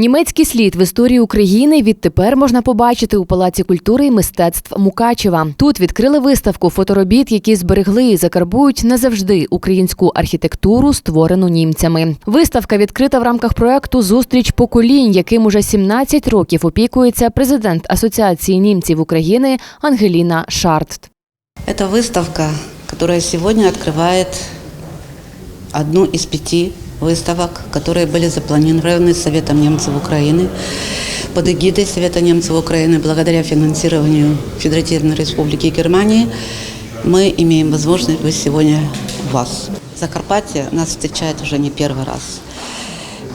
Німецький слід в історії України відтепер можна побачити у Палаці культури і мистецтв Мукачева. Тут відкрили виставку фоторобіт, які зберегли і закарбують назавжди українську архітектуру, створену німцями. Виставка відкрита в рамках проекту Зустріч поколінь, яким уже 17 років опікується президент Асоціації німців України Ангеліна Шарт. Это выставка, которая сегодня открывает одну из пяти выставок, которые были запланированы Советом немцев Украины под эгидой Совета немцев Украины благодаря финансированию Федеративной Республики Германии. Мы имеем возможность быть сегодня у вас. Закарпатье нас встречает уже не первый раз.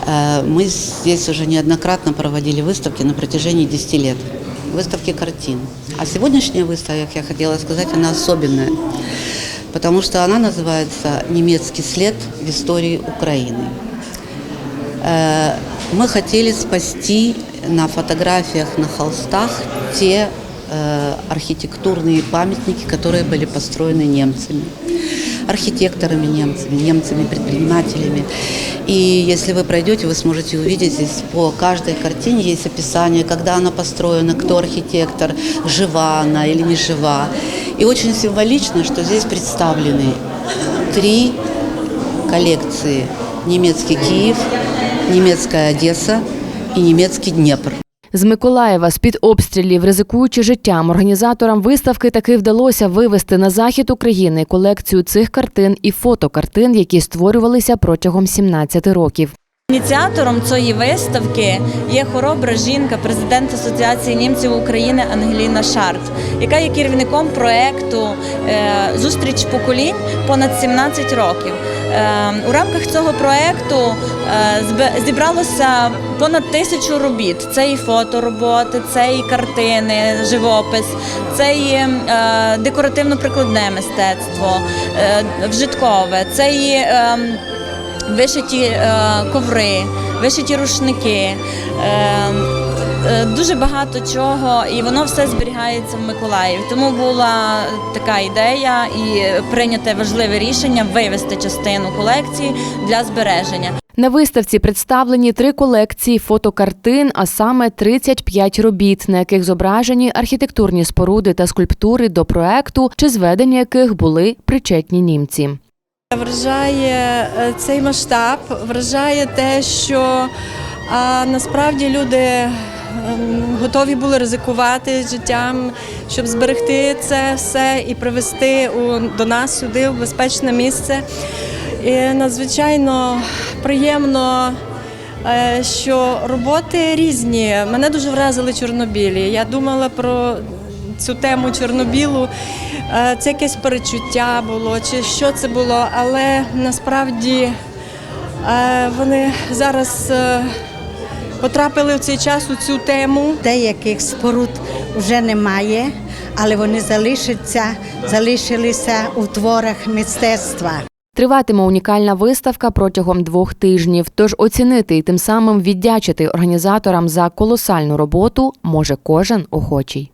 Э, Мы здесь уже неоднократно проводили выставки на протяжении 10 лет. Выставки картин. А сегодняшняя выставка, я хотела сказать, она особенная, потому что она называется «Немецкий след в истории Украины». Э, Мы хотели спасти на фотографиях, на холстах те э, архитектурные памятники, которые были построены немцами, архитекторами немцами, немцами-предпринимателями. И если вы пройдете, вы сможете увидеть здесь по каждой картине есть описание, когда она построена, кто архитектор, жива она или не жива. И очень символично, что здесь представлены три коллекции. Немецкий Киев, немецкая Одесса и немецкий Днепр. З Миколаєва з під обстрілів, ризикуючи життям, організаторам виставки таки вдалося вивести на захід України колекцію цих картин і фотокартин, які створювалися протягом 17 років. Ініціатором цієї виставки є хоробра жінка, президент Асоціації німців України Ангеліна Шарт, яка є керівником проекту е, Зустріч поколінь понад 17 років. Е, У рамках цього проекту е, зібралося понад тисячу робіт. Це і фотороботи, це і картини, живопис, це і е, декоративно-прикладне мистецтво, е, вжиткове, це і е, вишиті коври, вишиті рушники. Е, Дуже багато чого, і воно все зберігається в Миколаєві. Тому була така ідея і прийняте важливе рішення вивести частину колекції для збереження. На виставці представлені три колекції фотокартин, а саме 35 робіт, на яких зображені архітектурні споруди та скульптури до проекту, чи зведення яких були причетні німці. Вражає е, цей масштаб, вражає те, що а, насправді люди готові були ризикувати життям, щоб зберегти це все і привезти до нас сюди, в безпечне місце. І надзвичайно приємно. е, Що роботи різні. Мене дуже вразили чорнобілі. Я думала про цю тему Чорнобілу. Е, Це якесь перечуття було, чи що це було, але насправді е, вони зараз потрапили в цей час у цю тему. Деяких споруд вже немає, але вони залишаться, залишилися у творах мистецтва. Триватиме унікальна виставка протягом двох тижнів. Тож оцінити і тим самим віддячити організаторам за колосальну роботу може кожен охочий.